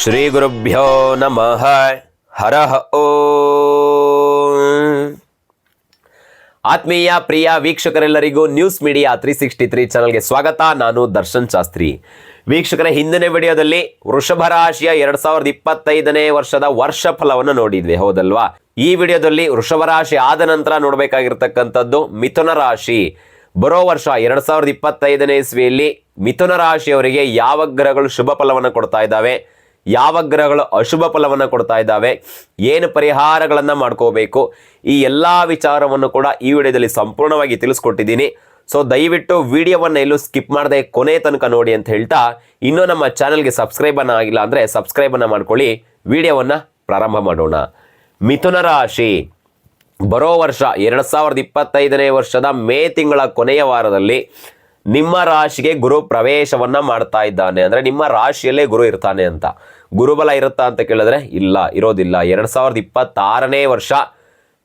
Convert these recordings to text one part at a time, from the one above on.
ಶ್ರೀ ಗುರುಭ್ಯೋ ನಮಃ ಹರಹ ಓ ಆತ್ಮೀಯ, ಪ್ರಿಯ ವೀಕ್ಷಕರೆಲ್ಲರಿಗೂ news media three sixty three ಚಾನಲ್ಗೆ ಸ್ವಾಗತ. ನಾನು ದರ್ಶನ್ ಶಾಸ್ತ್ರಿ. ವೀಕ್ಷಕರ, ಹಿಂದಿನ ವಿಡಿಯೋದಲ್ಲಿ ವೃಷಭ ರಾಶಿಯ ಎರಡ್ ಸಾವಿರದ ಇಪ್ಪತ್ತೈದನೇ ವರ್ಷದ ವರ್ಷ ಫಲವನ್ನು ನೋಡಿದ್ವಿ, ಹೌದಲ್ವಾ? ಈ ವಿಡಿಯೋದಲ್ಲಿ ವೃಷಭ ರಾಶಿ ಆದ ನಂತರ ನೋಡಬೇಕಾಗಿರ್ತಕ್ಕಂಥದ್ದು ಮಿಥುನ ರಾಶಿ. ಬರೋ ವರ್ಷ ಎರಡ್ ಸಾವಿರದ ಇಪ್ಪತ್ತೈದನೇ ಇಸ್ವಿಯಲ್ಲಿ ಮಿಥುನ ರಾಶಿಯವರಿಗೆ ಯಾವ ಗ್ರಹಗಳು ಶುಭ ಫಲವನ್ನು ಕೊಡ್ತಾ ಇದ್ದಾವೆ? ಯಾವ ಗ್ರಹಗಳು ಅಶುಭ ಫಲವನ್ನು ಕೊಡ್ತಾ ಇದ್ದಾವೆ? ಏನು ಪರಿಹಾರಗಳನ್ನು ಮಾಡ್ಕೋಬೇಕು? ಈ ಎಲ್ಲ ವಿಚಾರವನ್ನು ಕೂಡ ಈ ವಿಡಿಯೋದಲ್ಲಿ ಸಂಪೂರ್ಣವಾಗಿ ತಿಳಿಸ್ಕೊಟ್ಟಿದ್ದೀನಿ. ಸೊ ದಯವಿಟ್ಟು ವಿಡಿಯೋವನ್ನು ಎಲ್ಲೂ ಸ್ಕಿಪ್ ಮಾಡದೆ ಕೊನೆ ತನಕ ನೋಡಿ ಅಂತ ಹೇಳ್ತಾ, ಇನ್ನೂ ನಮ್ಮ ಚಾನಲ್ಗೆ ಸಬ್ಸ್ಕ್ರೈಬನ್ನು ಆಗಿಲ್ಲ ಅಂದರೆ ಸಬ್ಸ್ಕ್ರೈಬನ್ನು ಮಾಡ್ಕೊಳ್ಳಿ. ವಿಡಿಯೋವನ್ನು ಪ್ರಾರಂಭ ಮಾಡೋಣ. ಮಿಥುನ ರಾಶಿ. ಬರೋ ವರ್ಷ ಎರಡು ಸಾವಿರದ ಇಪ್ಪತ್ತೈದನೇ ವರ್ಷದ ಮೇ ತಿಂಗಳ ಕೊನೆಯ ವಾರದಲ್ಲಿ ನಿಮ್ಮ ರಾಶಿಗೆ ಗುರು ಪ್ರವೇಶವನ್ನ ಮಾಡ್ತಾ ಇದ್ದಾನೆ. ಅಂದ್ರೆ ನಿಮ್ಮ ರಾಶಿಯಲ್ಲೇ ಗುರು ಇರ್ತಾನೆ ಅಂತ. ಗುರುಬಲ ಇರುತ್ತಾ ಅಂತ ಕೇಳಿದ್ರೆ ಇಲ್ಲ, ಇರೋದಿಲ್ಲ. ಎರಡ್ ಸಾವಿರದ ಇಪ್ಪತ್ತಾರನೇ ವರ್ಷ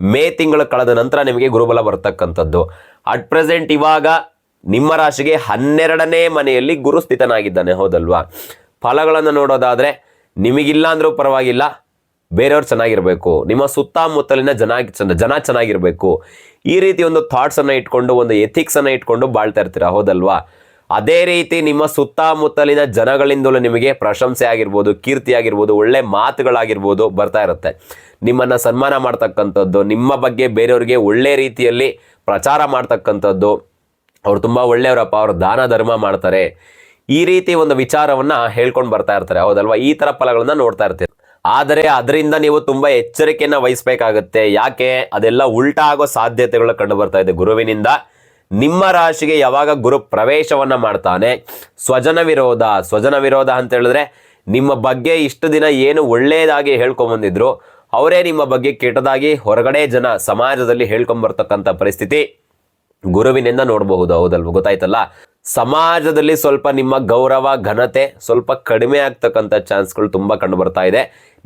ಮೇ ತಿಂಗಳು ಕಳೆದ ನಂತರ ನಿಮಗೆ ಗುರುಬಲ ಬರ್ತಕ್ಕಂಥದ್ದು. ಅಟ್ ಪ್ರೆಸೆಂಟ್ ಇವಾಗ ನಿಮ್ಮ ರಾಶಿಗೆ ಹನ್ನೆರಡನೇ ಮನೆಯಲ್ಲಿ ಗುರು ಸ್ಥಿತನಾಗಿದ್ದಾನೆ, ಹೌದಲ್ವಾ? ಫಲಗಳನ್ನು ನೋಡೋದಾದ್ರೆ ನಿಮಗಿಲ್ಲ ಅಂದ್ರೂ ಪರವಾಗಿಲ್ಲ. ಬೇರೆಯವ್ರು ಚೆನ್ನಾಗಿರಬೇಕು, ನಿಮ್ಮ ಸುತ್ತಮುತ್ತಲಿನ ಜನ ಜನ ಚೆನ್ನಾಗಿರಬೇಕು, ಈ ರೀತಿ ಒಂದು ಥಾಟ್ಸನ್ನು ಇಟ್ಕೊಂಡು, ಒಂದು ಎಥಿಕ್ಸನ್ನು ಇಟ್ಕೊಂಡು ಬಾಳ್ತಾ ಇರ್ತೀರಾ? ಹೌದಲ್ವಾ? ಅದೇ ರೀತಿ ನಿಮ್ಮ ಸುತ್ತಮುತ್ತಲಿನ ಜನಗಳಿಂದಲೂ ನಿಮಗೆ ಪ್ರಶಂಸೆ ಆಗಿರ್ಬೋದು, ಕೀರ್ತಿ ಆಗಿರ್ಬೋದು, ಒಳ್ಳೆ ಮಾತುಗಳಾಗಿರ್ಬೋದು ಬರ್ತಾ ಇರುತ್ತೆ. ನಿಮ್ಮನ್ನು ಸನ್ಮಾನ ಮಾಡ್ತಕ್ಕಂಥದ್ದು, ನಿಮ್ಮ ಬಗ್ಗೆ ಬೇರೆಯವ್ರಿಗೆ ಒಳ್ಳೆ ರೀತಿಯಲ್ಲಿ ಪ್ರಚಾರ ಮಾಡ್ತಕ್ಕಂಥದ್ದು, ಅವ್ರು ತುಂಬ ಒಳ್ಳೆಯವರಪ್ಪ, ಅವರು ದಾನ ಧರ್ಮ ಮಾಡ್ತಾರೆ. ಈ ರೀತಿ ಒಂದು ವಿಚಾರವನ್ನು ಹೇಳ್ಕೊಂಡು ಬರ್ತಾ ಇರ್ತಾರೆ. ಹೌದಲ್ವಾ? ಈ ಥರ ಫಲಗಳನ್ನು ನೋಡ್ತಾ ಇರ್ತೀರಿ. ಆದರೆ ಅದರಿಂದ ನೀವು ತುಂಬಾ ಎಚ್ಚರಿಕೆಯನ್ನು ವಹಿಸಬೇಕಾಗುತ್ತೆ. ಯಾಕೆ? ಅದೆಲ್ಲ ಉಲ್ಟಾ ಆಗೋ ಸಾಧ್ಯತೆಗಳು ಕಂಡು ಬರ್ತಾ ಇದೆ ಗುರುವಿನಿಂದ. ನಿಮ್ಮ ರಾಶಿಗೆ ಯಾವಾಗ ಗುರು ಪ್ರವೇಶವನ್ನ ಮಾಡ್ತಾನೆ? ಸ್ವಜನ ವಿರೋಧ ಸ್ವಜನ ವಿರೋಧ ಅಂತ ಹೇಳಿದ್ರೆ ನಿಮ್ಮ ಬಗ್ಗೆ ಇಷ್ಟು ದಿನ ಏನು ಒಳ್ಳೆಯದಾಗಿ ಹೇಳ್ಕೊಂಬಂದಿದ್ರು, ಅವರೇ ನಿಮ್ಮ ಬಗ್ಗೆ ಕೆಟ್ಟದಾಗಿ ಹೊರಗಡೆ ಜನ ಸಮಾಜದಲ್ಲಿ ಹೇಳ್ಕೊಂಬರ್ತಕ್ಕಂಥ ಪರಿಸ್ಥಿತಿ ಗುರುವಿನಿಂದ ನೋಡಬಹುದು, ಹೌದಲ್ವ? ಗೊತ್ತಾಯ್ತಲ್ಲ? ಸಮಾಜದಲ್ಲಿ ಸ್ವಲ್ಪ ನಿಮ್ಮ ಗೌರವ, ಘನತೆ ಸ್ವಲ್ಪ ಕಡಿಮೆ ಆಗ್ತಕ್ಕಂಥ ಚಾನ್ಸ್ಗಳು ತುಂಬ ಕಂಡು ಬರ್ತಾ ಇದೆ.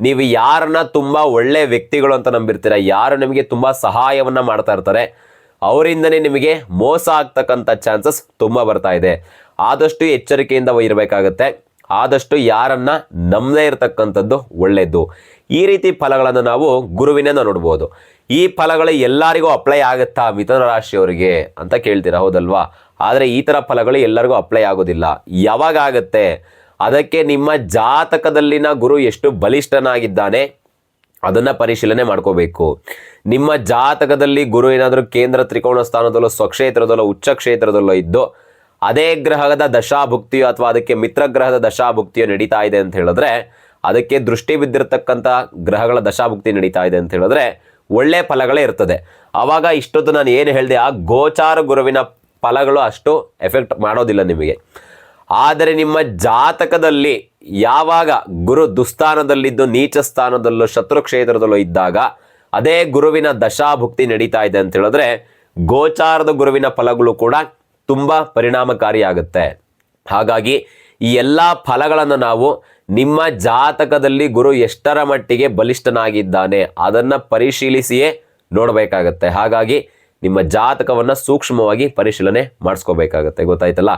ನೀವು ಯಾರನ್ನ ತುಂಬ ಒಳ್ಳೆ ವ್ಯಕ್ತಿಗಳು ಅಂತ ನಂಬಿರ್ತೀರ, ಯಾರು ನಿಮಗೆ ತುಂಬ ಸಹಾಯವನ್ನ ಮಾಡ್ತಾ ಇರ್ತಾರೆ, ಅವರಿಂದನೇ ನಿಮಗೆ ಮೋಸ ಆಗ್ತಕ್ಕಂಥ ಚಾನ್ಸಸ್ ತುಂಬ ಬರ್ತಾ ಇದೆ. ಆದಷ್ಟು ಎಚ್ಚರಿಕೆಯಿಂದ ಇರಬೇಕಾಗತ್ತೆ. ಆದಷ್ಟು ಯಾರನ್ನ ನಂಬದೇ ಇರತಕ್ಕಂಥದ್ದು ಒಳ್ಳೆಯದು ಈ ರೀತಿ ಫಲಗಳನ್ನು ನಾವು ಗುರುವಿನಿಂದ ನೋಡ್ಬೋದು. ಈ ಫಲಗಳು ಎಲ್ಲರಿಗೂ ಅಪ್ಲೈ ಆಗುತ್ತಾ ಮಿಥುನ ರಾಶಿಯವರಿಗೆ ಅಂತ ಕೇಳ್ತೀರಾ, ಹೌದಲ್ವಾ? ಆದರೆ ಈ ಥರ ಫಲಗಳು ಎಲ್ಲರಿಗೂ ಅಪ್ಲೈ ಆಗೋದಿಲ್ಲ. ಯಾವಾಗ ಆಗುತ್ತೆ? ಅದಕ್ಕೆ ನಿಮ್ಮ ಜಾತಕದಲ್ಲಿನ ಗುರು ಎಷ್ಟು ಬಲಿಷ್ಠನಾಗಿದ್ದಾನೆ, ಅದನ್ನು ಪರಿಶೀಲನೆ ಮಾಡ್ಕೋಬೇಕು. ನಿಮ್ಮ ಜಾತಕದಲ್ಲಿ ಗುರು ಏನಾದರೂ ಕೇಂದ್ರ ತ್ರಿಕೋಣ ಸ್ಥಾನದಲ್ಲೋ, ಸ್ವಕ್ಷೇತ್ರದಲ್ಲೋ, ಉಚ್ಚ ಕ್ಷೇತ್ರದಲ್ಲೋ ಇದ್ದು, ಅದೇ ಗ್ರಹದ ದಶಾಭುಕ್ತಿಯೋ ಅಥವಾ ಅದಕ್ಕೆ ಮಿತ್ರ ಗ್ರಹದ ದಶಾಭುಕ್ತಿಯೋ ನಡೀತಾ ಇದೆ ಅಂತ ಹೇಳಿದ್ರೆ, ಅದಕ್ಕೆ ದೃಷ್ಟಿ ಬಿದ್ದಿರತಕ್ಕಂಥ ಗ್ರಹಗಳ ದಶಾಭುಕ್ತಿ ನಡೀತಾ ಇದೆ ಅಂತ ಹೇಳಿದ್ರೆ ಒಳ್ಳೆ ಫಲಗಳೇ ಇರ್ತದೆ. ಆವಾಗ ಇಷ್ಟೊತ್ತು ನಾನು ಏನು ಹೇಳಿದೆ, ಆ ಗೋಚಾರ ಗುರುವಿನ ಫಲಗಳು ಅಷ್ಟು ಎಫೆಕ್ಟ್ ಮಾಡೋದಿಲ್ಲ ನಿಮಗೆ. ಆದರೆ ನಿಮ್ಮ ಜಾತಕದಲ್ಲಿ ಯಾವಾಗ ಗುರು ದುಸ್ಥಾನದಲ್ಲಿದ್ದು, ನೀಚ ಸ್ಥಾನದಲ್ಲೋ, ಶತ್ರು ಕ್ಷೇತ್ರದಲ್ಲೋ ಇದ್ದಾಗ ಅದೇ ಗುರುವಿನ ದಶಾಭುಕ್ತಿ ನಡೀತಾ ಇದೆ ಅಂತ ಹೇಳಿದ್ರೆ ಗೋಚಾರದ ಗುರುವಿನ ಫಲಗಳು ಕೂಡ ತುಂಬ ಪರಿಣಾಮಕಾರಿಯಾಗುತ್ತೆ. ಹಾಗಾಗಿ ಈ ಎಲ್ಲ ಫಲಗಳನ್ನು ನಾವು ನಿಮ್ಮ ಜಾತಕದಲ್ಲಿ ಗುರು ಎಷ್ಟರ ಮಟ್ಟಿಗೆ ಬಲಿಷ್ಠನಾಗಿದ್ದಾನೆ ಅದನ್ನು ಪರಿಶೀಲಿಸಿಯೇ ನೋಡಬೇಕಾಗತ್ತೆ. ಹಾಗಾಗಿ ನಿಮ್ಮ ಜಾತಕವನ್ನ ಸೂಕ್ಷ್ಮವಾಗಿ ಪರಿಶೀಲನೆ ಮಾಡಿಸ್ಕೋಬೇಕಾಗತ್ತೆ, ಗೊತ್ತಾಯ್ತಲ್ಲ?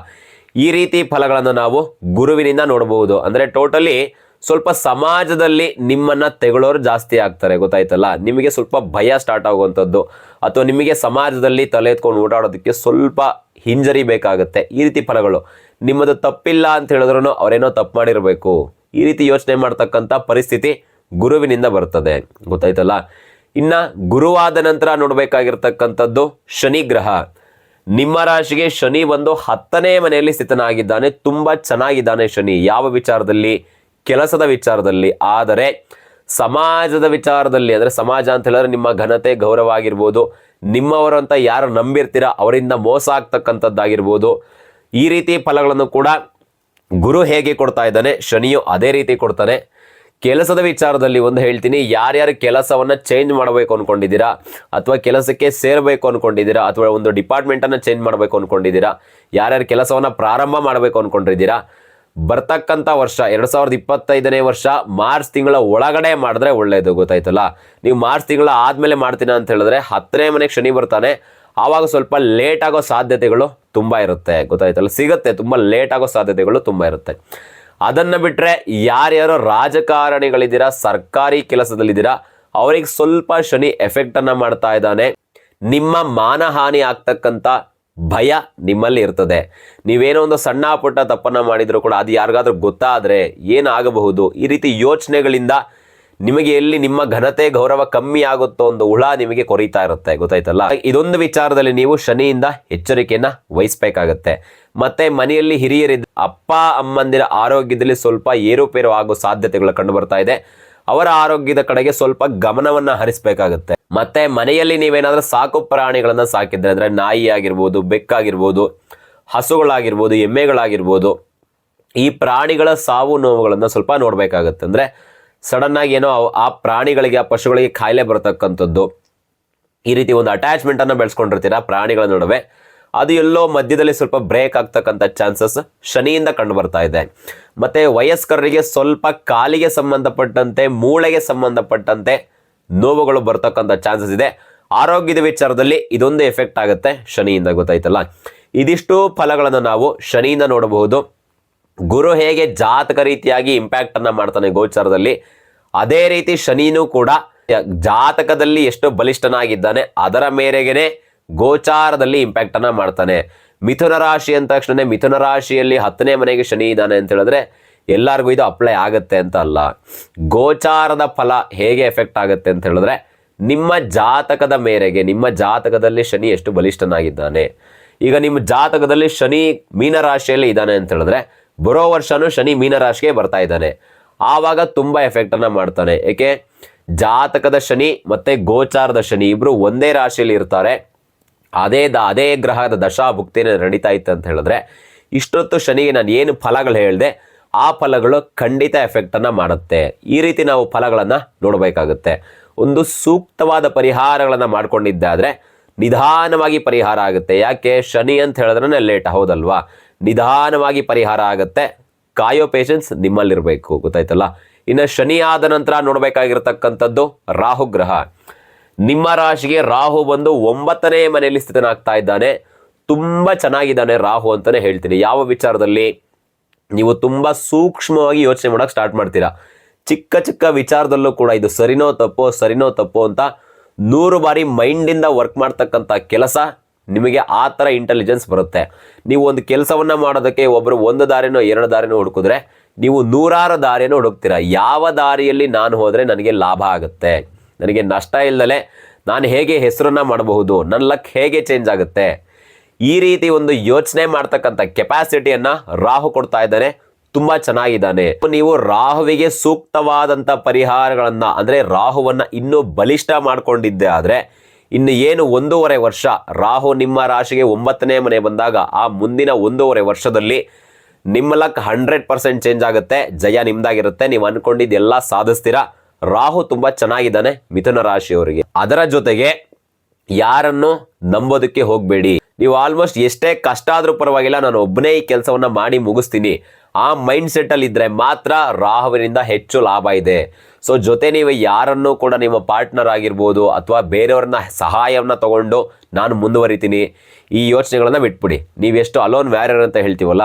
ಈ ರೀತಿ ಫಲಗಳನ್ನು ನಾವು ಗುರುವಿನಿಂದ ನೋಡಬಹುದು ಅಂದ್ರೆ ಟೋಟಲಿ ಸ್ವಲ್ಪ ಸಮಾಜದಲ್ಲಿ ನಿಮ್ಮನ್ನ ತೆಗಳೋರು ಜಾಸ್ತಿ ಆಗ್ತಾರೆ, ಗೊತ್ತಾಯ್ತಲ್ಲ? ನಿಮಗೆ ಸ್ವಲ್ಪ ಭಯ ಸ್ಟಾರ್ಟ್ ಆಗುವಂಥದ್ದು. ಅಥವಾ ನಿಮಗೆ ಸಮಾಜದಲ್ಲಿ ತಲೆ ಎತ್ಕೊಂಡು ಓಡಾಡೋದಕ್ಕೆ ಸ್ವಲ್ಪ ಹಿಂಜರಿ ಬೇಕಾಗುತ್ತೆ. ಈ ರೀತಿ ಫಲಗಳು. ನಿಮ್ಮದು ತಪ್ಪಿಲ್ಲ ಅಂತ ಹೇಳಿದ್ರು ಅವರೇನೋ ತಪ್ಪು ಮಾಡಿರಬೇಕು. ಈ ರೀತಿ ಯೋಚನೆ ಮಾಡ್ತಕ್ಕಂಥ ಪರಿಸ್ಥಿತಿ ಗುರುವಿನಿಂದ ಬರ್ತದೆ, ಗೊತ್ತಾಯ್ತಲ್ಲ? ಇನ್ನ ಗುರುವಾದ ನಂತರ ನೋಡಬೇಕಾಗಿರ್ತಕ್ಕಂಥದ್ದು ಶನಿ ಗ್ರಹ. ನಿಮ್ಮ ರಾಶಿಗೆ ಶನಿ ಒಂದು ಹತ್ತನೇ ಮನೆಯಲ್ಲಿ ಸ್ಥಿತನಾಗಿದ್ದಾನೆ, ತುಂಬಾ ಚೆನ್ನಾಗಿದ್ದಾನೆ ಶನಿ. ಯಾವ ವಿಚಾರದಲ್ಲಿ? ಕೆಲಸದ ವಿಚಾರದಲ್ಲಿ. ಆದರೆ ಸಮಾಜದ ವಿಚಾರದಲ್ಲಿ, ಅಂದ್ರೆ ಸಮಾಜ ಅಂತ ಹೇಳಿದ್ರೆ ನಿಮ್ಮ ಘನತೆ ಗೌರವ ಆಗಿರ್ಬೋದು ನಿಮ್ಮವರಂತ ಯಾರು ನಂಬಿರ್ತೀರ ಅವರಿಂದ ಮೋಸ ಆಗ್ತಕ್ಕಂಥದ್ದಾಗಿರ್ಬೋದು, ಈ ರೀತಿ ಫಲಗಳನ್ನು ಕೂಡ ಗುರು ಹೇಗೆ ಕೊಡ್ತಾ ಇದ್ದಾನೆ, ಶನಿಯು ಅದೇ ರೀತಿ ಕೊಡ್ತಾನೆ. ಕೆಲಸದ ವಿಚಾರದಲ್ಲಿ ಒಂದು ಹೇಳ್ತೀನಿ, ಯಾರ್ಯಾರು ಕೆಲಸವನ್ನು ಚೇಂಜ್ ಮಾಡಬೇಕು ಅಂದ್ಕೊಂಡಿದ್ದೀರಾ ಅಥವಾ ಕೆಲಸಕ್ಕೆ ಸೇರಬೇಕು ಅಂದ್ಕೊಂಡಿದ್ದೀರಾ ಅಥವಾ ಒಂದು ಡಿಪಾರ್ಟ್ಮೆಂಟನ್ನು ಚೇಂಜ್ ಮಾಡಬೇಕು ಅಂದ್ಕೊಂಡಿದ್ದೀರಾ ಯಾರ್ಯಾರು ಕೆಲಸವನ್ನು ಪ್ರಾರಂಭ ಮಾಡಬೇಕು ಅಂದ್ಕೊಂಡಿದ್ದೀರಾ ಬರ್ತಕ್ಕಂಥ ವರ್ಷ, ಎರಡು ಸಾವಿರದ ಇಪ್ಪತ್ತೈದನೇ ವರ್ಷ, ಮಾರ್ಚ್ ತಿಂಗಳ ಒಳಗಡೆ ಮಾಡಿದ್ರೆ ಒಳ್ಳೆಯದು ಗೊತ್ತಾಯ್ತಲ್ಲ? ನೀವು ಮಾರ್ಚ್ ತಿಂಗಳ ಆದಮೇಲೆ ಮಾಡ್ತೀನ ಅಂತ ಹೇಳಿದ್ರೆ ಹತ್ತನೇ ಮನೆಗೆ ಶನಿ ಬರ್ತಾನೆ, ಆವಾಗ ಸ್ವಲ್ಪ ಲೇಟ್ ಆಗೋ ಸಾಧ್ಯತೆಗಳು ತುಂಬ ಇರುತ್ತೆ, ಗೊತ್ತಾಯ್ತಲ್ಲ? ಸಿಗುತ್ತೆ, ತುಂಬ ಲೇಟ್ ಆಗೋ ಸಾಧ್ಯತೆಗಳು ತುಂಬ ಇರುತ್ತೆ. ಅದನ್ನ ಬಿಟ್ರೆ ಯಾರ್ಯಾರು ರಾಜಕಾರಣಿಗಳಿದ್ದೀರಾ, ಸರ್ಕಾರಿ ಕೆಲಸದಲ್ಲಿದ್ದೀರಾ, ಅವ್ರಿಗೆ ಸ್ವಲ್ಪ ಶನಿ ಎಫೆಕ್ಟ್ ಅನ್ನ ಮಾಡ್ತಾ ಇದ್ದಾನೆ. ನಿಮ್ಮ ಮಾನಹಾನಿ ಆಗ್ತಕ್ಕಂಥ ಭಯ ನಿಮ್ಮಲ್ಲಿ ಇರ್ತದೆ. ನೀವೇನೋ ಒಂದು ಸಣ್ಣ ಪುಟ್ಟ ತಪ್ಪನ್ನ ಮಾಡಿದರೂ ಕೂಡ ಅದು ಯಾರಿಗಾದ್ರೂ ಗೊತ್ತಾದ್ರೆ ಏನಾಗಬಹುದು? ಈ ರೀತಿ ಯೋಚನೆಗಳಿಂದ ನಿಮಗೆ ಎಲ್ಲಿ ನಿಮ್ಮ ಘನತೆ ಗೌರವ ಕಮ್ಮಿ ಆಗುತ್ತೋ ಒಂದು ಹುಳ ನಿಮಗೆ ಕೊರೀತಾ ಇರುತ್ತೆ, ಗೊತ್ತಾಯ್ತಲ್ಲ? ಇದೊಂದು ವಿಚಾರದಲ್ಲಿ ನೀವು ಶನಿಯಿಂದ ಎಚ್ಚರಿಕೆಯನ್ನ ವಹಿಸಬೇಕಾಗತ್ತೆ. ಮತ್ತೆ ಮನೆಯಲ್ಲಿ ಹಿರಿಯರಿದ್ದ ಅಪ್ಪ, ಅಮ್ಮಂದಿರ ಆರೋಗ್ಯದಲ್ಲಿ ಸ್ವಲ್ಪ ಏರುಪೇರು ಆಗೋ ಸಾಧ್ಯತೆಗಳು ಕಂಡು ಬರ್ತಾ ಇದೆ. ಅವರ ಆರೋಗ್ಯದ ಕಡೆಗೆ ಸ್ವಲ್ಪ ಗಮನವನ್ನ ಹರಿಸಬೇಕಾಗುತ್ತೆ. ಮತ್ತೆ ಮನೆಯಲ್ಲಿ ನೀವೇನಾದ್ರೂ ಸಾಕು ಪ್ರಾಣಿಗಳನ್ನ ಸಾಕಿದ್ರೆ, ಅಂದ್ರೆ ನಾಯಿ ಆಗಿರ್ಬೋದು, ಬೆಕ್ಕಾಗಿರ್ಬೋದು, ಹಸುಗಳಾಗಿರ್ಬೋದು, ಎಮ್ಮೆಗಳಾಗಿರ್ಬೋದು, ಈ ಪ್ರಾಣಿಗಳ ಸಾವು ನೋವುಗಳನ್ನು ಸ್ವಲ್ಪ ನೋಡಬೇಕಾಗತ್ತೆ. ಅಂದರೆ ಸಡನ್ನಾಗಿ ಏನೋ ಆ ಪ್ರಾಣಿಗಳಿಗೆ, ಆ ಪಶುಗಳಿಗೆ ಕಾಯಿಲೆ ಬರತಕ್ಕಂಥದ್ದು. ಈ ರೀತಿ ಒಂದು ಅಟ್ಯಾಚ್ಮೆಂಟ್ ಅನ್ನು ಬೆಳೆಸ್ಕೊಂಡಿರ್ತೀರಾ ಪ್ರಾಣಿಗಳ ನಡುವೆ. ಅದು ಎಲ್ಲೋ ಮಧ್ಯದಲ್ಲಿ ಸ್ವಲ್ಪ ಬ್ರೇಕ್ ಆಗ್ತಕ್ಕಂಥ ಚಾನ್ಸಸ್ ಶನಿಯಿಂದ ಕಂಡು ಬರ್ತಾ ಇದೆ. ಮತ್ತೆ ವಯಸ್ಕರಿಗೆ ಸ್ವಲ್ಪ ಕಾಲಿಗೆ ಸಂಬಂಧಪಟ್ಟಂತೆ, ಮೂಳೆಗೆ ಸಂಬಂಧಪಟ್ಟಂತೆ ನೋವುಗಳು ಬರ್ತಕ್ಕಂಥ ಚಾನ್ಸಸ್ ಇದೆ. ಆರೋಗ್ಯದ ವಿಚಾರದಲ್ಲಿ ಇದೊಂದು ಎಫೆಕ್ಟ್ ಆಗುತ್ತೆ ಶನಿಯಿಂದ ಗೊತ್ತಾಯ್ತಲ್ಲ. ಇದಿಷ್ಟು ಫಲಗಳನ್ನು ನಾವು ಶನಿಯಿಂದ ನೋಡಬಹುದು. ಗುರು ಹೇಗೆ ಜಾತಕ ರೀತಿಯಾಗಿ ಇಂಪ್ಯಾಕ್ಟ್ ಅನ್ನ ಮಾಡ್ತಾನೆ ಗೋಚಾರದಲ್ಲಿ, ಅದೇ ರೀತಿ ಶನಿನೂ ಕೂಡ ಜಾತಕದಲ್ಲಿ ಎಷ್ಟು ಬಲಿಷ್ಠನಾಗಿದ್ದಾನೆ, ಅದರ ಮೇರೆಗೆನೆ ಗೋಚಾರದಲ್ಲಿ ಇಂಪ್ಯಾಕ್ಟ್ ಅನ್ನ ಮಾಡ್ತಾನೆ. ಮಿಥುನ ರಾಶಿ ಅಂದ ತಕ್ಷಣ ಮಿಥುನ ರಾಶಿಯಲ್ಲಿ ಹತ್ತನೇ ಮನೆಗೆ ಶನಿ ಇದ್ದಾನೆ ಅಂತ ಹೇಳಿದ್ರೆ ಎಲ್ಲರಿಗೂ ಇದು ಅಪ್ಲೈ ಆಗುತ್ತೆ ಅಂತ ಅಲ್ಲ. ಗೋಚಾರದ ಫಲ ಹೇಗೆ ಎಫೆಕ್ಟ್ ಆಗುತ್ತೆ ಅಂತ ಹೇಳಿದ್ರೆ, ನಿಮ್ಮ ಜಾತಕದ ಮೇರೆಗೆ, ನಿಮ್ಮ ಜಾತಕದಲ್ಲಿ ಶನಿ ಎಷ್ಟು ಬಲಿಷ್ಠನಾಗಿದ್ದಾನೆ. ಈಗ ನಿಮ್ಮ ಜಾತಕದಲ್ಲಿ ಶನಿ ಮೀನರಾಶಿಯಲ್ಲಿ ಇದ್ದಾನೆ ಅಂತ ಹೇಳಿದ್ರೆ ಬರೋ ವರ್ಷನೂ ಶನಿ ಮೀನರಾಶಿಗೆ ಬರ್ತಾ ಇದ್ದಾನೆ. ಆವಾಗ ತುಂಬಾ ಎಫೆಕ್ಟ್ ಅನ್ನ ಮಾಡ್ತಾನೆ. ಏಕೆ? ಜಾತಕದ ಶನಿ ಮತ್ತೆ ಗೋಚಾರದ ಶನಿ ಇಬ್ಬರು ಒಂದೇ ರಾಶಿಯಲ್ಲಿ ಇರ್ತಾರೆ. ಅದೇ ದ, ಅದೇ ಗ್ರಹದ ದಶಾ ಭುಕ್ತಿನ ನಡೀತಾ ಇತ್ತು ಅಂತ ಹೇಳಿದ್ರೆ ಇಷ್ಟೊತ್ತು ಶನಿಗೆ ನಾನು ಏನು ಫಲಗಳು ಹೇಳಿದೆ, ಆ ಫಲಗಳು ಖಂಡಿತ ಎಫೆಕ್ಟ್ ಅನ್ನ ಮಾಡುತ್ತೆ. ಈ ರೀತಿ ನಾವು ಫಲಗಳನ್ನ ನೋಡಬೇಕಾಗುತ್ತೆ. ಒಂದು ಸೂಕ್ತವಾದ ಪರಿಹಾರಗಳನ್ನ ಮಾಡ್ಕೊಂಡಿದ್ದಾದ್ರೆ ನಿಧಾನವಾಗಿ ಪರಿಹಾರ ಆಗುತ್ತೆ. ಯಾಕೆ? ಶನಿ ಅಂತ ಹೇಳಿದ್ರೆ ಲೇಟ್ ಹೌದಲ್ವಾ? ನಿಧಾನವಾಗಿ ಪರಿಹಾರ ಆಗುತ್ತೆ. ಕಾಯೋ ಪೇಷನ್ಸ್ ನಿಮ್ಮಲ್ಲಿರಬೇಕು. ಗೊತ್ತಾಯ್ತಲ್ಲ? ಇನ್ನು ಶನಿ ಆದ ನಂತರ ನೋಡಬೇಕಾಗಿರತಕ್ಕಂಥದ್ದು ರಾಹು ಗ್ರಹ. ನಿಮ್ಮ ರಾಶಿಗೆ ರಾಹು ಬಂದು ಒಂಬತ್ತನೇ ಮನೆಯಲ್ಲಿ ಸ್ಥಿತನಾಗ್ತಾ ಇದ್ದಾನೆ. ತುಂಬ ಚೆನ್ನಾಗಿದ್ದಾನೆ ರಾಹು ಅಂತಲೇ ಹೇಳ್ತೀನಿ. ಯಾವ ವಿಚಾರದಲ್ಲಿ? ನೀವು ತುಂಬ ಸೂಕ್ಷ್ಮವಾಗಿ ಯೋಚನೆ ಮಾಡೋಕೆ ಸ್ಟಾರ್ಟ್ ಮಾಡ್ತೀರಾ. ಚಿಕ್ಕ ಚಿಕ್ಕ ವಿಚಾರದಲ್ಲೂ ಕೂಡ ಇದು ಸರಿನೋ ತಪ್ಪೋ ಸರಿನೋ ತಪ್ಪೋ ಅಂತ ನೂರು ಬಾರಿ ಮೈಂಡಿಂದ ವರ್ಕ್ ಮಾಡ್ತಕ್ಕಂಥ ಕೆಲಸ ನಿಮಗೆ ಆ ಥರ ಇಂಟೆಲಿಜೆನ್ಸ್ ಬರುತ್ತೆ. ನೀವು ಒಂದು ಕೆಲಸವನ್ನು ಮಾಡೋದಕ್ಕೆ ಒಬ್ಬರು ಒಂದು ದಾರಿನೋ ಎರಡು ದಾರಿನೋ ಹುಡುಕಿದ್ರೆ ನೀವು ನೂರಾರು ದಾರಿಯನ್ನು ಹುಡುಕ್ತೀರ. ಯಾವ ದಾರಿಯಲ್ಲಿ ನಾನು ಹೋದರೆ ನನಗೆ ಲಾಭ ಆಗುತ್ತೆ? ನನಗೆ ನಷ್ಟ ಇಲ್ಲದಲೆ ನಾನು ಹೇಗೆ ಹೆಸರನ್ನು ಮಾಡಬಹುದು? ನನ್ನ ಲಕ್ ಹೇಗೆ ಚೇಂಜ್ ಆಗುತ್ತೆ? ಈ ರೀತಿ ಒಂದು ಯೋಚನೆ ಮಾಡ್ತಕ್ಕಂಥ ಕೆಪಾಸಿಟಿಯನ್ನು ರಾಹು ಕೊಡ್ತಾ ಇದ್ದಾನೆ. ತುಂಬ ಚೆನ್ನಾಗಿದ್ದಾನೆ. ನೀವು ರಾಹುವಿಗೆ ಸೂಕ್ತವಾದಂಥ ಪರಿಹಾರಗಳನ್ನು, ಅಂದರೆ ರಾಹುವನ್ನು ಇನ್ನೂ ಬಲಿಷ್ಠ ಮಾಡಿಕೊಂಡಿದ್ದೆ ಆದ್ರೆ ಇನ್ನು ಏನು ಒಂದೂವರೆ ವರ್ಷ, ರಾಹು ನಿಮ್ಮ ರಾಶಿಗೆ ಒಂಬತ್ತನೇ ಮನೆ ಬಂದಾಗ ಆ ಮುಂದಿನ ಒಂದೂವರೆ ವರ್ಷದಲ್ಲಿ ನಿಮ್ಮ ಲಕ್ ಹಂಡ್ರೆಡ್ ಪರ್ಸೆಂಟ್ ಚೇಂಜ್ ಆಗುತ್ತೆ. ಜಯ ನಿಮ್ದಾಗಿರುತ್ತೆ. ನೀವು ಅನ್ಕೊಂಡಿದ್ದೆಲ್ಲ ಸಾಧಿಸ್ತೀರಾ? ರಾಹು ತುಂಬಾ ಚೆನ್ನಾಗಿದ್ದಾನೆ ಮಿಥುನ ರಾಶಿಯವರಿಗೆ. ಅದರ ಜೊತೆಗೆ ಯಾರನ್ನು ನಂಬೋದಕ್ಕೆ ಹೋಗಬೇಡಿ. ನೀವು ಆಲ್ಮೋಸ್ಟ್ ಎಷ್ಟೇ ಕಷ್ಟ ಆದರೂ ಪರವಾಗಿಲ್ಲ, ನಾನು ಒಬ್ಬನೇ ಈ ಕೆಲಸವನ್ನು ಮಾಡಿ ಮುಗಿಸ್ತೀನಿ. ಆ ಮೈಂಡ್ ಸೆಟ್ಟಲ್ಲಿ ಇದ್ದರೆ ಮಾತ್ರ ರಾಹುವಿನಿಂದ ಹೆಚ್ಚು ಲಾಭ ಇದೆ. ಸೊ ಜೊತೆ ನೀವು ಯಾರನ್ನು ಕೂಡ ನಿಮ್ಮ ಪಾರ್ಟ್ನರ್ ಆಗಿರ್ಬೋದು ಅಥವಾ ಬೇರೆಯವ್ರನ್ನ ಸಹಾಯವನ್ನು ತಗೊಂಡು ನಾನು ಮುಂದುವರಿತೀನಿ. ಈ ಯೋಚನೆಗಳನ್ನು ಬಿಟ್ಬಿಡಿ. ನೀವೆಷ್ಟು ಅಲೋನ್ ವ್ಯಾರಿಯರ್ ಅಂತ ಹೇಳ್ತೀವಲ್ಲ,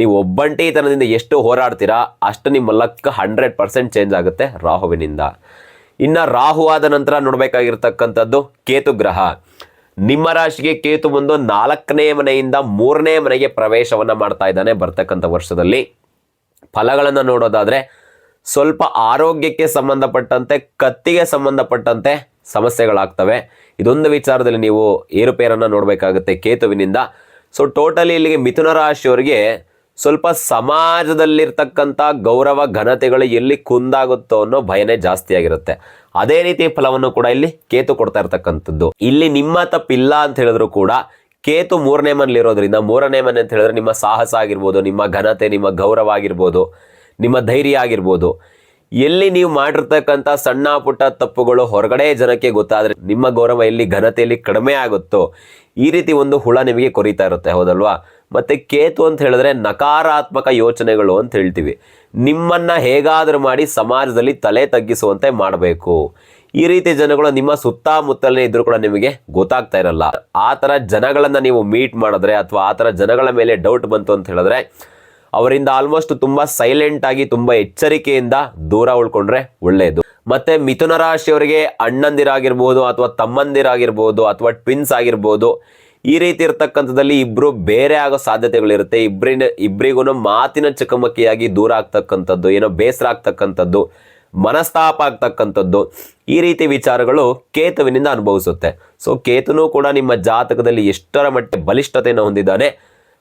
ನೀವು ಒಬ್ಬಂಟಿತನದಿಂದ ಎಷ್ಟು ಹೋರಾಡ್ತೀರಾ, ಅಷ್ಟು ನಿಮ್ಮ ಲಕ್ ಹಂಡ್ರೆಡ್ ಪರ್ಸೆಂಟ್ ಚೇಂಜ್ ಆಗುತ್ತೆ ರಾಹುವಿನಿಂದ. ಇನ್ನು ರಾಹು ಆದ ನಂತರ ನೋಡಬೇಕಾಗಿರ್ತಕ್ಕಂಥದ್ದು ಕೇತು ಗ್ರಹ ನಿಮ್ಮ ರಾಶಿಗೆ ಕೇತು ಬಂದು ನಾಲ್ಕನೇ ಮನೆಯಿಂದ ಮೂರನೇ ಮನೆಗೆ ಪ್ರವೇಶವನ್ನು ಮಾಡ್ತಾ ಇದ್ದಾನೆ ಬರ್ತಕ್ಕಂಥ ವರ್ಷದಲ್ಲಿ. ಫಲಗಳನ್ನು ನೋಡೋದಾದರೆ ಸ್ವಲ್ಪ ಆರೋಗ್ಯಕ್ಕೆ ಸಂಬಂಧಪಟ್ಟಂತೆ, ಕತ್ತಿಗೆ ಸಂಬಂಧಪಟ್ಟಂತೆ ಸಮಸ್ಯೆಗಳಾಗ್ತವೆ. ಇದೊಂದು ವಿಚಾರದಲ್ಲಿ ನೀವು ಏರುಪೇರನ್ನು ನೋಡಬೇಕಾಗುತ್ತೆ ಕೇತುವಿನಿಂದ. ಸೊ ಟೋಟಲಿ ಇಲ್ಲಿಗೆ ಮಿಥುನ ರಾಶಿಯವರಿಗೆ ಸ್ವಲ್ಪ ಸಮಾಜದಲ್ಲಿರ್ತಕ್ಕಂಥ ಗೌರವ ಘನತೆಗಳು ಎಲ್ಲಿ ಕುಂದಾಗುತ್ತೋ ಅನ್ನೋ ಭಯನೇ ಜಾಸ್ತಿ ಆಗಿರುತ್ತೆ. ಅದೇ ರೀತಿ ಫಲವನ್ನು ಕೂಡ ಇಲ್ಲಿ ಕೇತು ಕೊಡ್ತಾ ಇರ್ತಕ್ಕಂಥದ್ದು. ಇಲ್ಲಿ ನಿಮ್ಮ ತಪ್ಪಿಲ್ಲ ಅಂತ ಹೇಳಿದ್ರು ಕೂಡ ಕೇತು ಮೂರನೇ ಮನೇಲಿ ಇರೋದ್ರಿಂದ ಮೂರನೇ ಮನೆ ಅಂತ ಹೇಳಿದ್ರೆ ನಿಮ್ಮ ಸಾಹಸ ಆಗಿರ್ಬೋದು, ನಿಮ್ಮ ಘನತೆ, ನಿಮ್ಮ ಗೌರವ ಆಗಿರ್ಬೋದು, ನಿಮ್ಮ ಧೈರ್ಯ ಆಗಿರ್ಬೋದು. ಎಲ್ಲಿ ನೀವು ಮಾಡಿರ್ತಕ್ಕಂಥ ಸಣ್ಣ ಪುಟ್ಟ ತಪ್ಪುಗಳು ಹೊರಗಡೆ ಜನಕ್ಕೆ ಗೊತ್ತಾದ್ರೆ ನಿಮ್ಮ ಗೌರವ ಎಲ್ಲಿ ಘನತೆಯಲ್ಲಿ ಕಡಿಮೆ ಆಗುತ್ತೋ ಈ ರೀತಿ ಒಂದು ಹುಳ ನಿಮಗೆ ಕೊರಿತಾ ಇರುತ್ತೆ, ಹೌದಲ್ವಾ? ಮತ್ತೆ ಕೇತು ಅಂತ ಹೇಳಿದ್ರೆ ನಕಾರಾತ್ಮಕ ಯೋಚನೆಗಳು ಅಂತ ಹೇಳ್ತೀವಿ. ನಿಮ್ಮನ್ನು ಹೇಗಾದರೂ ಮಾಡಿ ಸಮಾಜದಲ್ಲಿ ತಲೆ ತಗ್ಗಿಸುವಂತೆ ಮಾಡಬೇಕು. ಈ ರೀತಿ ಜನಗಳು ನಿಮ್ಮ ಸುತ್ತಮುತ್ತಲೇ ಇದ್ದರೂ ಕೂಡ ನಿಮಗೆ ಗೊತ್ತಾಗ್ತಾ ಇರಲ್ಲ. ಆ ಥರ ಜನಗಳನ್ನು ನೀವು ಮೀಟ್ ಮಾಡಿದ್ರೆ ಅಥವಾ ಆ ಥರ ಜನಗಳ ಮೇಲೆ ಡೌಟ್ ಬಂತು ಅಂತ ಹೇಳಿದ್ರೆ ಅವರಿಂದ ಆಲ್ಮೋಸ್ಟ್ ತುಂಬ ಸೈಲೆಂಟ್ ಆಗಿ ತುಂಬ ಎಚ್ಚರಿಕೆಯಿಂದ ದೂರ ಉಳ್ಕೊಂಡ್ರೆ ಒಳ್ಳೆಯದು ಮತ್ತೆ ಮಿಥುನ ರಾಶಿಯವರಿಗೆ ಅಣ್ಣಂದಿರಾಗಿರ್ಬೋದು ಅಥವಾ ತಮ್ಮಂದಿರಾಗಿರ್ಬೋದು ಅಥವಾ ಟ್ವಿನ್ಸ್ ಆಗಿರ್ಬೋದು ಈ ರೀತಿ ಇರ್ತಕ್ಕಂಥದ್ದಲ್ಲಿ ಇಬ್ರು ಬೇರೆ ಆಗೋ ಸಾಧ್ಯತೆಗಳಿರುತ್ತೆ. ಇಬ್ಬರಿನ ಇಬ್ಬರಿಗೂ ಮಾತಿನ ಚಕಮಕಿಯಾಗಿ ದೂರ ಆಗ್ತಕ್ಕಂಥದ್ದು, ಏನೋ ಬೇಸರ ಆಗ್ತಕ್ಕಂಥದ್ದು, ಮನಸ್ತಾಪ ಆಗ್ತಕ್ಕಂಥದ್ದು, ಈ ರೀತಿ ವಿಚಾರಗಳು ಕೇತುವಿನಿಂದ ಅನುಭವಿಸುತ್ತೆ. ಸೊ, ಕೇತುನೂ ಕೂಡ ನಿಮ್ಮ ಜಾತಕದಲ್ಲಿ ಎಷ್ಟರ ಮಟ್ಟಿಗೆ ಬಲಿಷ್ಠತೆಯನ್ನು ಹೊಂದಿದ್ದಾನೆ,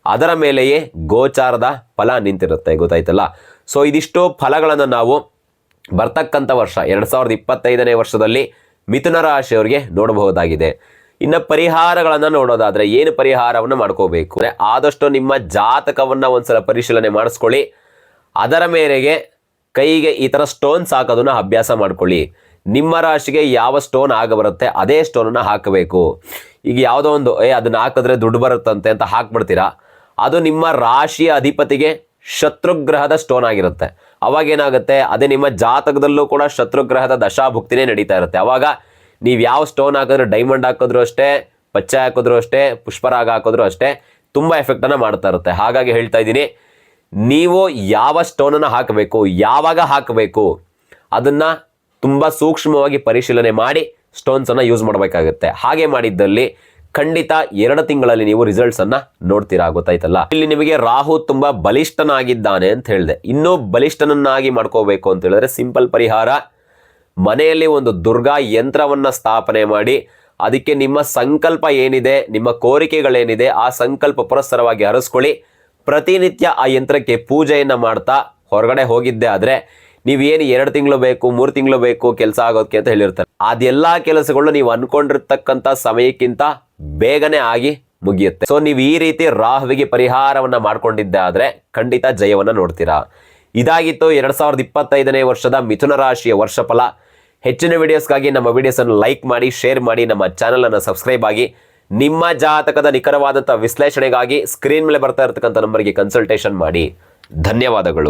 ಅದರ ಮೇಲೆಯೇ ಗೋಚಾರದ ಫಲ ನಿಂತಿರುತ್ತೆ, ಗೊತ್ತಾಯ್ತಲ್ಲ? ಸೊ, ಇದಿಷ್ಟು ಫಲಗಳನ್ನು ನಾವು ಬರ್ತಕ್ಕಂಥ ವರ್ಷ, ಎರಡು ಸಾವಿರದ ಇಪ್ಪತ್ತೈದನೇ ವರ್ಷದಲ್ಲಿ ಮಿಥುನ ರಾಶಿಯವರಿಗೆ ನೋಡಬಹುದಾಗಿದೆ. ಇನ್ನು ಪರಿಹಾರಗಳನ್ನು ನೋಡೋದಾದ್ರೆ ಏನು ಪರಿಹಾರವನ್ನು ಮಾಡ್ಕೋಬೇಕು? ಅಂದ್ರೆ ಆದಷ್ಟು ನಿಮ್ಮ ಜಾತಕವನ್ನ ಒಂದ್ಸಲ ಪರಿಶೀಲನೆ ಮಾಡಿಸ್ಕೊಳ್ಳಿ. ಅದರ ಮೇರೆಗೆ ಕೈಗೆ ಈ ಥರ ಸ್ಟೋನ್ಸ್ ಹಾಕೋದನ್ನ ಅಭ್ಯಾಸ ಮಾಡ್ಕೊಳ್ಳಿ. ನಿಮ್ಮ ರಾಶಿಗೆ ಯಾವ ಸ್ಟೋನ್ ಆಗ ಬರುತ್ತೆ ಅದೇ ಸ್ಟೋನನ್ನು ಹಾಕಬೇಕು. ಈಗ ಯಾವುದೋ ಒಂದು, ಏ, ಅದನ್ನ ಹಾಕಿದ್ರೆ ದುಡ್ಡು ಬರುತ್ತಂತೆ ಅಂತ ಹಾಕ್ಬಿಡ್ತೀರಾ? ಅದು ನಿಮ್ಮ ರಾಶಿಯ ಅಧಿಪತಿಗೆ ಶತ್ರುಗ್ರಹದ ಸ್ಟೋನ್ ಆಗಿರುತ್ತೆ. ಅವಾಗ ಏನಾಗುತ್ತೆ ಅದೇ ನಿಮ್ಮ ಜಾತಕದಲ್ಲೂ ಕೂಡ ಶತ್ರುಗ್ರಹದ ದಶಾಭುಕ್ತಿನೇ ನಡೀತಾ ಇರುತ್ತೆ. ಅವಾಗ ನೀವು ಯಾವ ಸ್ಟೋನ್ ಹಾಕಿದ್ರು ಡೈಮಂಡ್ ಹಾಕಿದ್ರು ಅಷ್ಟೇ, ಪಚ್ಚೆ ಹಾಕಿದ್ರು ಅಷ್ಟೇ, ಪುಷ್ಪರಾಗ ಹಾಕಿದ್ರು ಅಷ್ಟೇ, ತುಂಬ ಎಫೆಕ್ಟನ್ನು ಮಾಡ್ತಾ ಇರುತ್ತೆ. ಹಾಗಾಗಿ ಹೇಳ್ತಾ ಇದ್ದೀನಿ, ನೀವು ಯಾವ ಸ್ಟೋನನ್ನು ಹಾಕಬೇಕು, ಯಾವಾಗ ಹಾಕಬೇಕು, ಅದನ್ನು ತುಂಬ ಸೂಕ್ಷ್ಮವಾಗಿ ಪರಿಶೀಲನೆ ಮಾಡಿ ಸ್ಟೋನ್ಸನ್ನು ಯೂಸ್ ಮಾಡಬೇಕಾಗುತ್ತೆ. ಹಾಗೆ ಮಾಡಿದ್ದಲ್ಲಿ ಖಂಡಿತ ಎರಡು ತಿಂಗಳಲ್ಲಿ ನೀವು ರಿಸಲ್ಟ್ಸ್ ಅನ್ನ ನೋಡ್ತೀರಾ ಗೊತ್ತಾಯ್ತಲ್ಲ? ಇಲ್ಲಿ ನಿಮಗೆ ರಾಹು ತುಂಬಾ ಬಲಿಷ್ಠನಾಗಿದ್ದಾನೆ ಅಂತ ಹೇಳಿದೆ. ಇನ್ನೂ ಬಲಿಷ್ಠನನ್ನಾಗಿ ಮಾಡ್ಕೋಬೇಕು ಅಂತ ಹೇಳಿದ್ರೆ ಸಿಂಪಲ್ ಪರಿಹಾರ ಮನೆಯಲ್ಲಿ ಒಂದು ದುರ್ಗಾ ಯಂತ್ರವನ್ನ ಸ್ಥಾಪನೆ ಮಾಡಿ ಅದಕ್ಕೆ ನಿಮ್ಮ ಸಂಕಲ್ಪ ಏನಿದೆ, ನಿಮ್ಮ ಕೋರಿಕೆಗಳೇನಿದೆ, ಆ ಸಂಕಲ್ಪ ಪುರಸ್ಸರವಾಗಿ ಹರಿಸ್ಕೊಳ್ಳಿ ಪ್ರತಿನಿತ್ಯ ಆ ಯಂತ್ರಕ್ಕೆ ಪೂಜೆಯನ್ನು ಮಾಡ್ತಾ ಹೊರಗಡೆ ಹೋಗಿದ್ದೆ ಆದ್ರೆ ನೀವೇನು ಎರಡು ತಿಂಗಳು ಬೇಕು, ಮೂರು ತಿಂಗಳು ಬೇಕು, ಕೆಲಸ ಆಗೋದಕ್ಕೆ ಅಂತ ಹೇಳಿರ್ತಾರೆ. ಅದೆಲ್ಲ ಕೆಲಸಗಳು ನೀವು ಅನ್ಕೊಂಡಿರ್ತಕ್ಕಂಥ ಸಮಯಕ್ಕಿಂತ ಬೇಗನೆ ಆಗಿ ಮುಗಿಯುತ್ತೆ. ಸೊ ನೀವು ಈ ರೀತಿ ರಾಹುವಿಗೆ ಪರಿಹಾರವನ್ನ ಮಾಡ್ಕೊಂಡಿದ್ದೆ ಆದರೆ ಖಂಡಿತ ಜಯವನ್ನ ನೋಡ್ತೀರಾ? ಇದಾಗಿತ್ತು ಎರಡ್ ಸಾವಿರದ ಇಪ್ಪತ್ತೈದನೇ ವರ್ಷದ ಮಿಥುನ ರಾಶಿಯ ವರ್ಷಫಲ. ಹೆಚ್ಚಿನ ವಿಡಿಯೋಸ್ಗಾಗಿ ನಮ್ಮ ವಿಡಿಯೋಸನ್ನು ಲೈಕ್ ಮಾಡಿ ಶೇರ್ ಮಾಡಿ, ನಮ್ಮ ಚಾನಲ್ ಅನ್ನು ಸಬ್ಸ್ಕ್ರೈಬ್ ಆಗಿ, ನಿಮ್ಮ ಜಾತಕದ ನಿಖರವಾದಂಥ ವಿಶ್ಲೇಷಣೆಗಾಗಿ ಸ್ಕ್ರೀನ್ ಮೇಲೆ ಬರ್ತಾ ಇರತಕ್ಕಂಥ ನಂಬರ್ಗೆ ಕನ್ಸಲ್ಟೇಷನ್ ಮಾಡಿ. ಧನ್ಯವಾದಗಳು.